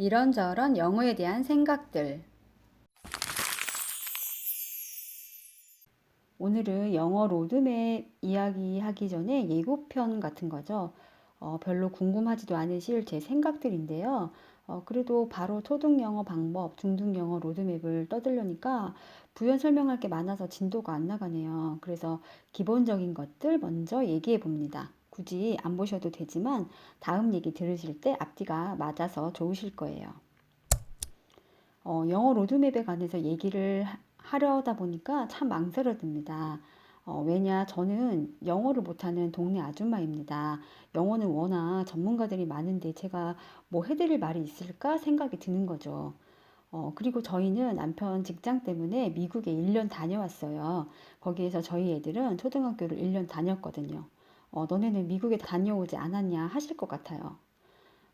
이런저런 영어에 대한 생각들. 오늘은 영어 로드맵 이야기하기 전에 예고편 같은 거죠. 어, 별로 궁금하지도 않으실 제 생각들인데요. 어, 그래도 바로 초등 영어 방법, 중등 영어 로드맵을 떠들려니까 부연 설명할 게 많아서 진도가 안 나가네요. 그래서 기본적인 것들 먼저 얘기해 봅니다. 굳이 안 보셔도 되지만 다음 얘기 들으실 때 앞뒤가 맞아서 좋으실 거예요. 어, 영어 로드맵에 관해서 얘기를 하- 하려다 보니까 참 망설여집니다. 어, 왜냐, 저는 영어를 못하는 동네 아줌마입니다. 영어는 워낙 전문가들이 많은데 제가 뭐 해드릴 말이 있을까 생각이 드는 거죠. 어, 그리고 저희는 남편 직장 때문에 미국에 1년 다녀왔어요. 거기에서 저희 애들은 초등학교를 1년 다녔거든요. 어, 너네는 미국에 다녀오지 않았냐 하실 것 같아요.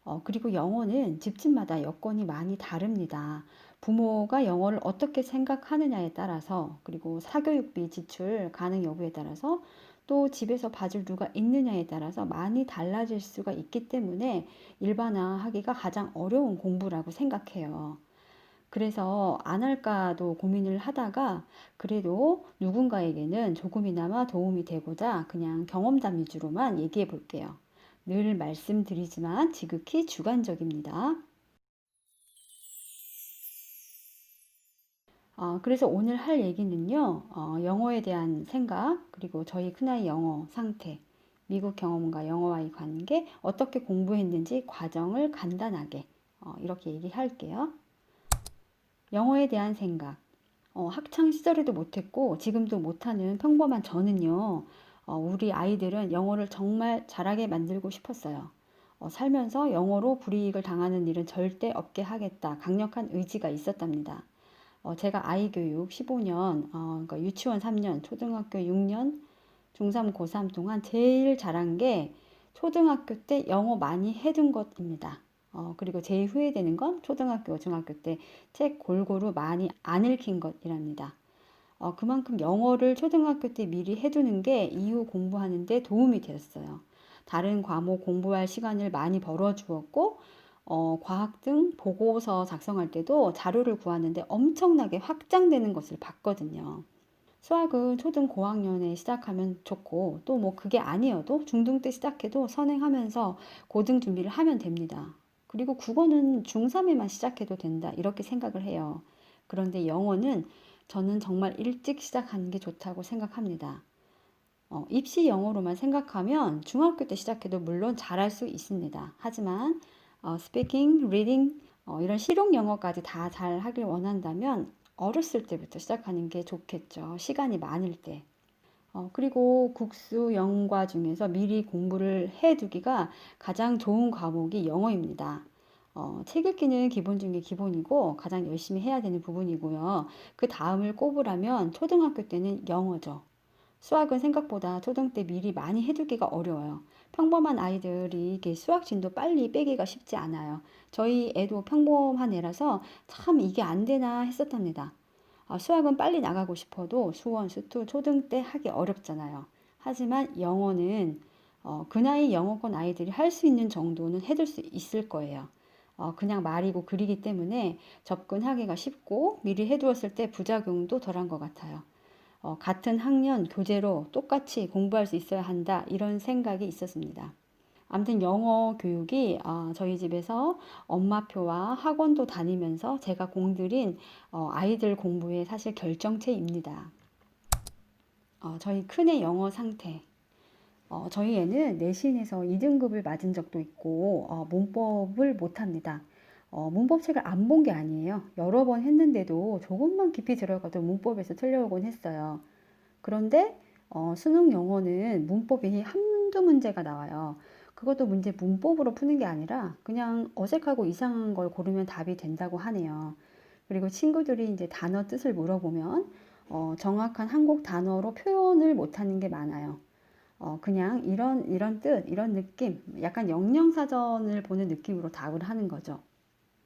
어, 그리고 영어는 집집마다 여건이 많이 다릅니다. 부모가 영어를 어떻게 생각하느냐에 따라서, 그리고 사교육비 지출 가능 여부에 따라서, 또 집에서 봐줄 누가 있느냐에 따라서 많이 달라질 수가 있기 때문에 일반화하기가 가장 어려운 공부라고 생각해요. 그래서 안 할까도 고민을 하다가 그래도 누군가에게는 조금이나마 도움이 되고자 그냥 경험담 위주로만 얘기해 볼게요. 늘 말씀드리지만 지극히 주관적입니다. 어, 그래서 오늘 할 얘기는요, 어, 영어에 대한 생각, 그리고 저희 큰아이 영어 상태, 미국 경험과 영어와의 관계, 어떻게 공부했는지 과정을 간단하게 어, 이렇게 얘기할게요. 영어에 대한 생각. 어, 학창 시절에도 못했고 지금도 못하는 평범한 저는요, 어, 우리 아이들은 영어를 정말 잘하게 만들고 싶었어요. 어, 살면서 영어로 불이익을 당하는 일은 절대 없게 하겠다. 강력한 의지가 있었답니다. 어, 제가 아이 교육 15년, 어, 그러니까 유치원 3년, 초등학교 6년, 중3, 고3 동안 제일 잘한 게 초등학교 때 영어 많이 해둔 것입니다. 어, 그리고 제일 후회되는 건 초등학교, 중학교 때 책 골고루 많이 안 읽힌 것이랍니다. 어, 그만큼 영어를 초등학교 때 미리 해두는 게 이후 공부하는데 도움이 되었어요. 다른 과목 공부할 시간을 많이 벌어주었고, 어, 과학 등 보고서 작성할 때도 자료를 구하는데 엄청나게 확장되는 것을 봤거든요. 수학은 초등 고학년에 시작하면 좋고, 또 뭐 그게 아니어도 중등 때 시작해도 선행하면서 고등 준비를 하면 됩니다. 그리고 국어는 중3에만 시작해도 된다. 이렇게 생각을 해요. 그런데 영어는 저는 정말 일찍 시작하는 게 좋다고 생각합니다. 어, 입시 영어로만 생각하면 중학교 때 시작해도 물론 잘할 수 있습니다. 하지만 어, speaking, reading 어, 이런 실용 영어까지 다 잘 하길 원한다면 어렸을 때부터 시작하는 게 좋겠죠. 시간이 많을 때. 어, 그리고 국수 영과 중에서 미리 공부를 해두기가 가장 좋은 과목이 영어입니다. 어, 책 읽기는 기본 중에 기본이고 가장 열심히 해야 되는 부분이고요. 그 다음을 꼽으라면 초등학교 때는 영어죠. 수학은 생각보다 초등 때 미리 많이 해두기가 어려워요. 평범한 아이들이 이게 수학 진도 빨리 빼기가 쉽지 않아요. 저희 애도 평범한 애라서 참 이게 안 되나 했었답니다. 아, 수학은 빨리 나가고 싶어도 수원, 수투, 초등 때 하기 어렵잖아요. 하지만 영어는 어, 그 나이 영어권 아이들이 할 수 있는 정도는 해둘 수 있을 거예요. 어, 그냥 말이고 글이기 때문에 접근하기가 쉽고 미리 해두었을 때 부작용도 덜한 것 같아요. 어, 같은 학년 교재로 똑같이 공부할 수 있어야 한다 이런 생각이 있었습니다. 아무튼 영어 교육이 어, 저희 집에서 엄마표와 학원도 다니면서 제가 공들인 어, 아이들 공부의 사실 결정체입니다. 어, 저희 큰애 영어 상태. 어, 저희 애는 내신에서 2등급을 맞은 적도 있고 어, 문법을 못합니다. 어, 문법책을 안 본 게 아니에요. 여러 번 했는데도 조금만 깊이 들어가도 문법에서 틀려오곤 했어요. 그런데 어, 수능 영어는 문법이 한두 문제가 나와요. 그것도 문제 문법으로 푸는 게 아니라 그냥 어색하고 이상한 걸 고르면 답이 된다고 하네요. 그리고 친구들이 이제 단어 뜻을 물어보면 어, 정확한 한국 단어로 표현을 못하는 게 많아요. 어, 그냥 이런, 이런 뜻, 이런 느낌, 약간 영영사전을 보는 느낌으로 답을 하는 거죠.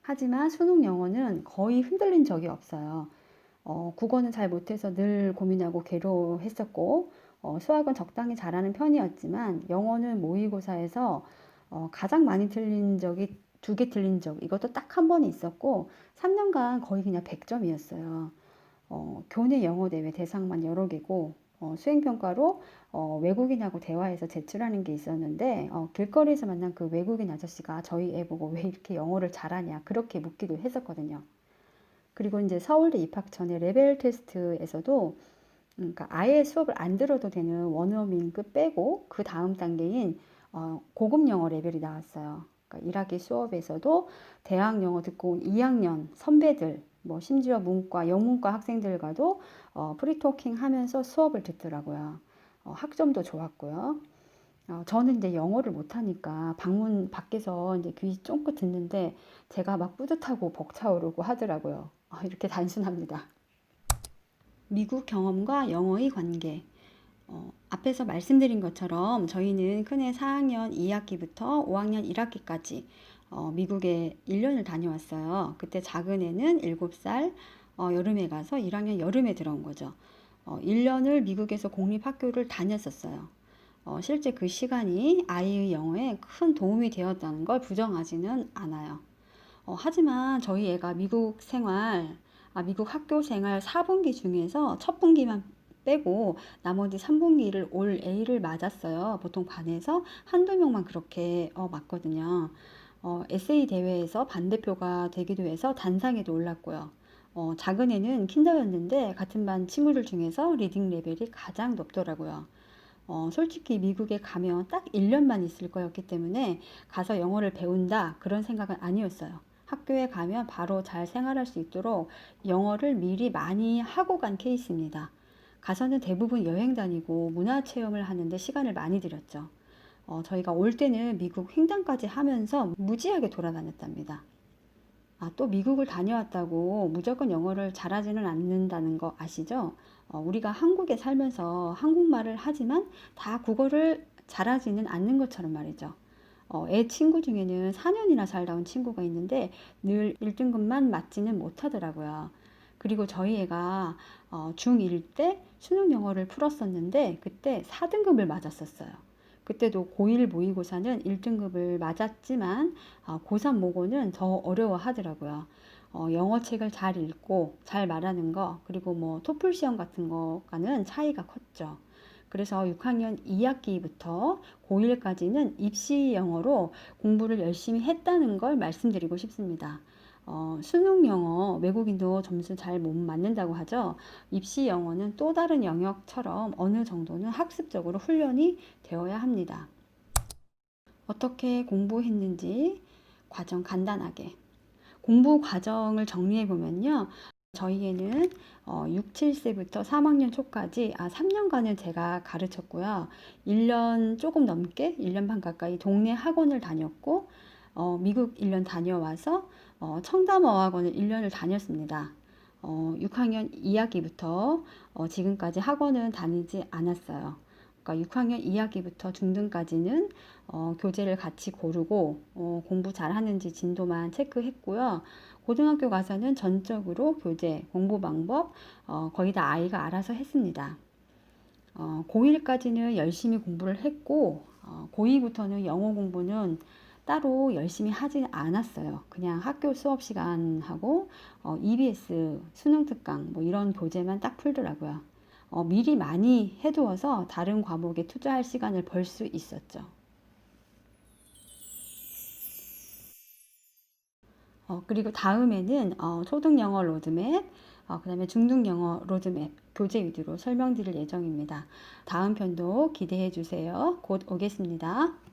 하지만 수능 영어는 거의 흔들린 적이 없어요. 어, 국어는 잘 못해서 늘 고민하고 괴로워했었고, 어, 수학은 적당히 잘하는 편이었지만, 영어는 모의고사에서 어, 가장 많이 틀린 적이 두 개 틀린 적 이것도 딱 한 번 있었고 3년간 거의 그냥 100점이었어요. 어, 교내 영어 대회 대상만 여러 개고 어, 수행평가로 어, 외국인하고 대화해서 제출하는 게 있었는데 어, 길거리에서 만난 그 외국인 아저씨가 저희 애 보고 왜 이렇게 영어를 잘하냐 그렇게 묻기도 했었거든요. 그리고 이제 서울대 입학 전에 레벨 테스트에서도 음, 그러니까 아예 수업을 안 들어도 되는 원어민급 빼고 그 다음 단계인 어, 고급 영어 레벨이 나왔어요. 그러니까 1학기 수업에서도 대학 영어 듣고 온 2학년 선배들, 뭐 심지어 문과, 영문과 학생들과도 어, 프리토킹 하면서 수업을 듣더라고요. 어, 학점도 좋았고요. 어, 저는 이제 영어를 못하니까 방문 밖에서 이제 귀 쫑긋 듣는데 제가 막 뿌듯하고 벅차오르고 하더라고요. 어, 이렇게 단순합니다. 미국 경험과 영어의 관계. 어, 앞에서 말씀드린 것처럼 저희는 큰애 4학년 2학기부터 5학년 1학기까지 어, 미국에 1년을 다녀왔어요. 그때 작은 애는 7살 어, 여름에 가서 1학년 여름에 들어온 거죠. 어, 1년을 미국에서 공립학교를 다녔었어요. 어, 실제 그 시간이 아이의 영어에 큰 도움이 되었다는 걸 부정하지는 않아요. 어, 하지만 저희 애가 미국 생활, 아, 미국 학교 생활 4분기 중에서 첫 분기만 빼고 나머지 3분기를 올 A를 맞았어요. 보통 반에서 한두 명만 그렇게 어, 맞거든요. 어, 에세이 대회에서 반대표가 되기도 해서 단상에도 올랐고요. 어, 작은 애는 킨더였는데 같은 반 친구들 중에서 리딩 레벨이 가장 높더라고요. 어, 솔직히 미국에 가면 딱 1년만 있을 거였기 때문에 가서 영어를 배운다 그런 생각은 아니었어요. 학교에 가면 바로 잘 생활할 수 있도록 영어를 미리 많이 하고 간 케이스입니다. 가서는 대부분 여행 다니고 문화 체험을 하는데 시간을 많이 들였죠. 어, 저희가 올 때는 미국 횡단까지 하면서 무지하게 돌아다녔답니다. 아, 또 미국을 다녀왔다고 무조건 영어를 잘하지는 않는다는 거 아시죠? 어, 우리가 한국에 살면서 한국말을 하지만 다 국어를 잘하지는 않는 것처럼 말이죠. 어, 애 친구 중에는 4년이나 살다 온 친구가 있는데 늘 1등급만 맞지는 못하더라고요. 그리고 저희 애가 어, 중1 때 수능 영어를 풀었었는데 그때 4등급을 맞았었어요. 그때도 고1 모의고사는 1등급을 맞았지만 어, 고3 모고는 더 어려워 하더라고요. 어, 영어 책을 잘 읽고 잘 말하는 거 그리고 뭐 토플 시험 같은 거과는 차이가 컸죠. 그래서 6학년 2학기부터 고1까지는 입시 영어로 공부를 열심히 했다는 걸 말씀드리고 싶습니다. 어, 수능 영어 외국인도 점수 잘 못 맞는다고 하죠. 입시 영어는 또 다른 영역처럼 어느 정도는 학습적으로 훈련이 되어야 합니다. 어떻게 공부했는지 과정 간단하게. 공부 과정을 정리해 보면요. 저희에는 어, 6, 7세부터 3학년 초까지 아 3년간은 제가 가르쳤고요. 1년 조금 넘게 1년 반 가까이 동네 학원을 다녔고 어, 미국 1년 다녀와서 어, 청담어학원을 1년을 다녔습니다. 어, 6학년 2학기부터 어, 지금까지 학원은 다니지 않았어요. 그러니까 6학년 2학기부터 중등까지는 어, 교재를 같이 고르고 어, 공부 잘 하는지 진도만 체크했고요. 고등학교 가서는 전적으로 교재, 공부 방법 어, 거의 다 아이가 알아서 했습니다. 어, 고1까지는 열심히 공부를 했고 어, 고2부터는 영어 공부는 따로 열심히 하지 않았어요. 그냥 학교 수업 시간하고 어, EBS 수능 특강 뭐 이런 교재만 딱 풀더라고요. 어, 미리 많이 해두어서 다른 과목에 투자할 시간을 벌 수 있었죠. 어, 그리고 다음에는 어, 초등 영어 로드맵, 어, 그 다음에 중등 영어 로드맵 교재 위주로 설명드릴 예정입니다. 다음 편도 기대해 주세요. 곧 오겠습니다.